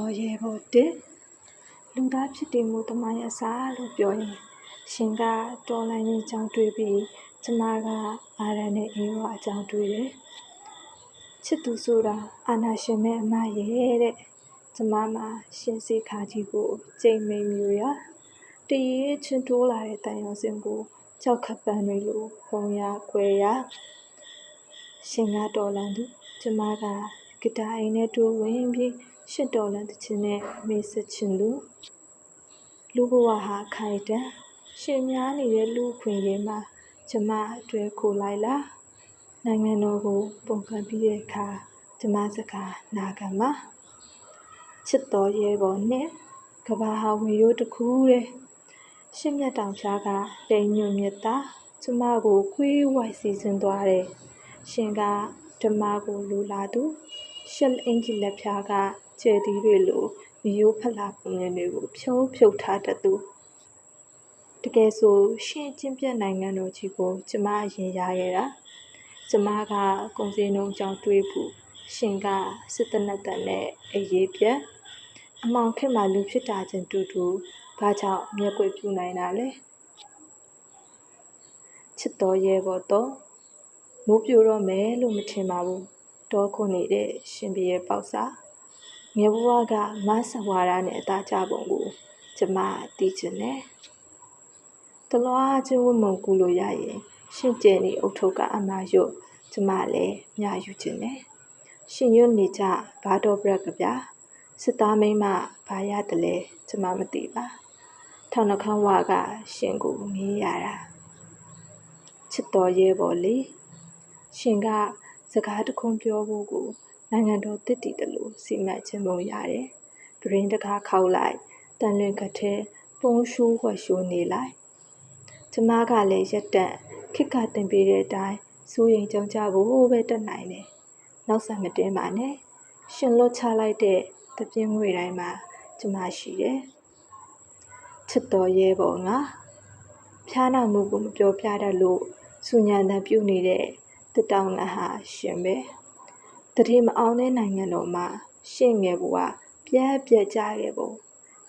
တော်ရဲဘော်တစ်လူသားဖြစ်တည်မှုတမန်ရစာလို့ပြောရင်ရှင်ကတော်လိုင်းကြီးအကြောင်းတွေးပြီးကျမကအာရန်နဲ့အေးဝအကြောင်းတွေးတယ်ချစ်သူဆိုတာအာနာရှင်မဲ့အမရဲ့တဲ့ကျမမှာရှင်စီခါကြီးကိုကြိမ်မိန်မြူရတရေချင်းတိုးလာတဲ့တန်ရုံစင်ကိုကြောက်ခပ်ပန်းတွေလိုပုံရခွဲရရှင်ကတော်လန်သူကျမကဂီတာအိမ်နဲ့တူဝင်ပြီး ရှစ်တော်လန်တခြင်းနဲ့မေးစချင်သူလူဘဝဟာခိုင်တန်ရှင်များနေတဲ့လူခွင့်ရေးမှာကျမအတွဲခိုလိုက်လားနိုင်ငံတော်ကို ပုံကံပြီးတဲ့အခါကျမစကားနာခံမှာချစ်တော်ရဲပေါ်နဲ့ကဘာဟာဝေရိုးတစ်ခုတဲ့ရှစ်မြတ်တောင်ဖျားကတိမ်ညွတ်မြတ်တာကျမကိုခွေးဝိုက်စီစဉ်သွားတယ်ရှင်ကဓမ္မကိုလူလာသူ ရှက်အင်ဂျီလက်ဖျားကကျဲသီးတွေလိုရိုးဖလာပုံငယ်တွေကိုဖြုံးဖြုတ်ထားတတ်သူတကယ်ဆိုရှင်ကျင့်ပြတ်နိုင်ငံတော်ကြီးကိုကျမအရင်ရခဲ့တာကျမကကုံစင်းလုံးကြောင့်တွေးဖို့ရှင်ကစစ်တနတ်တန်နဲ့အရေးပြက်အမောင်ခက်မှလူဖြစ်တာချင်းတူတူဘာကြောင့်မျက်ကွယ်ပြူနိုင်တာလဲချစ်တော်ရဲ့ဘောတော့မိုးပြိုတော့မယ်လို့မထင်ပါဘူး တောခုနေတဲ့ရှင်ပြရဲ့ပေါက်စာငယ်ဘဝကမဆဝါရနဲ့အသားကြပုံကိုကျမသိချင်တယ်တလွားချင်းဝမုံကူလို့ရရင်ရှင်ကျဲနေအုတ်ထုတ်ကအမှားရွတ်ကျမလည်းမြယူချင်တယ်ရှင်ရွတ်နေကြဘာတော်ပြက်ကဗျာစစ်သားမိမဘာရတယ်လဲကျမမသိပါထောင်နှခမ်းဝါကရှင်ကိုငေးရတာချစ်တော်ရဲပေါ်လေရှင်က စကားတခုပြောဖို့ကိုနိုင်ငံတော်တစ်တီတလို့စီမံခြင်းပုံရတယ်။ပရင်းတကားခောက်လိုက်တန်လွင်ကထဲပုံရှိုးဝှက်ရှိုးနေလိုက်။ကျမကလည်းရက်တက်ခစ်ကတင်ပေးတဲ့အတိုင်းစိုးရင်ကြောင်ကြဖို့ပဲတက်နိုင်တယ်။နောက်ဆက်မတင်းပါနဲ့။ရှင်လွတ်ချလိုက်တဲ့တပြင်းငွေတိုင်းမှာကျမရှိတယ်။ချစ်တော်ရဲပေါ်ငါဖျားနာမှုကိုမပြောပြတတ်လို့စူညံတန်ပြုတ်နေတဲ့ တတောင်ငါဟာရှင်ပဲတတိမအောင်တဲ့နိုင်ငံတော်မှာရှင့်ငယ်ဘဝပြက်ပြက်ကြခဲ့ပုံ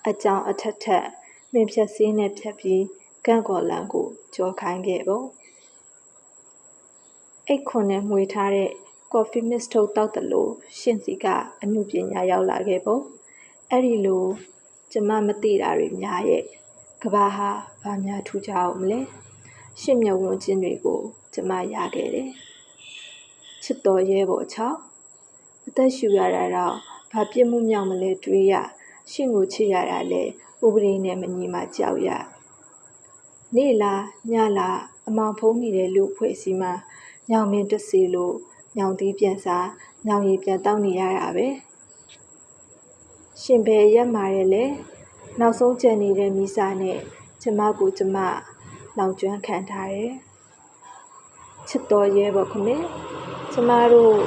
အကြောင်းအထက်ထက်မင်းဖြက်စင်းနဲ့ဖြတ်ပြီးကန့်ကော်လန်ကိုကြောခိုင်းခဲ့ပုံအိတ်ခွန်နဲ့မှွေထားတဲ့ coffee mist ထုတ်တောက်တယ်လို့ရှင့်စီကအမှုပညာရောက်လာခဲ့ပုံအဲ့ဒီလိုကျမမသိတာတွေများရဲ့ကဘာဟာဘာများထူးကြအောင်မလဲရှင့်မြဝန်းချင်းတွေကို ကျမရခဲ့တယ် ချစ်တော်ရဲဘော်ချောင်းအသက်ရှူရတာတော့ဘာပြစ်မှုမြောက်မလဲတွေးရရှင့်ကိုချစ်ရတာလဲဥပဒေနဲ့မညီမှကြောက်ရနေ့လားညလားအမောင်ဖုံးနေတဲ့လူဖွဲ့စည်းမှာညောင်မင်းတစီလို့ညောင်သီးပြန်စားညောင်ရည်ပြန်တောက်နေရတာပဲရှင်ပဲရက်မာရဲ့လေနောက်ဆုံးကြံနေတဲ့မိစာနဲ့ကျမကိုကျမလောင်ကျွမ်းခံထားတယ်ချစ်တော်ရဲပေါ့ခမင်း ကျမတို့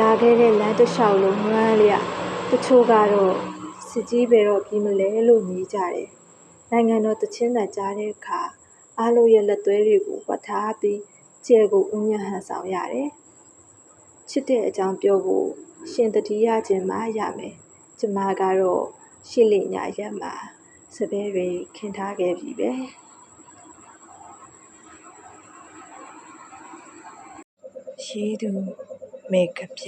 လာခဲ့တဲ့လမ်းတစ်လျှောက်လုံးငွမ်းလျတချို့ကတော့စစ်ကြီးပဲတော့ပြီးမလဲလို့ညီးကြတယ်နိုင်ငံတော်တချင်းတန်ကြားတဲ့အခါအားလုံးရဲ့လက်သွဲတွေကိုပတ်ထားပြီးကျဲကိုဥညံ့ဟန်ဆောင်ရတယ်ချစ်တဲ့အကြောင်းပြောဖို့ရှင်တတိယခြင်းမှရမယ်ကျမကတော့ရှစ်လညရက်မှာစပယ်တွေခင်းထားခဲ့ပြီပဲ ရေးသူမေကပြ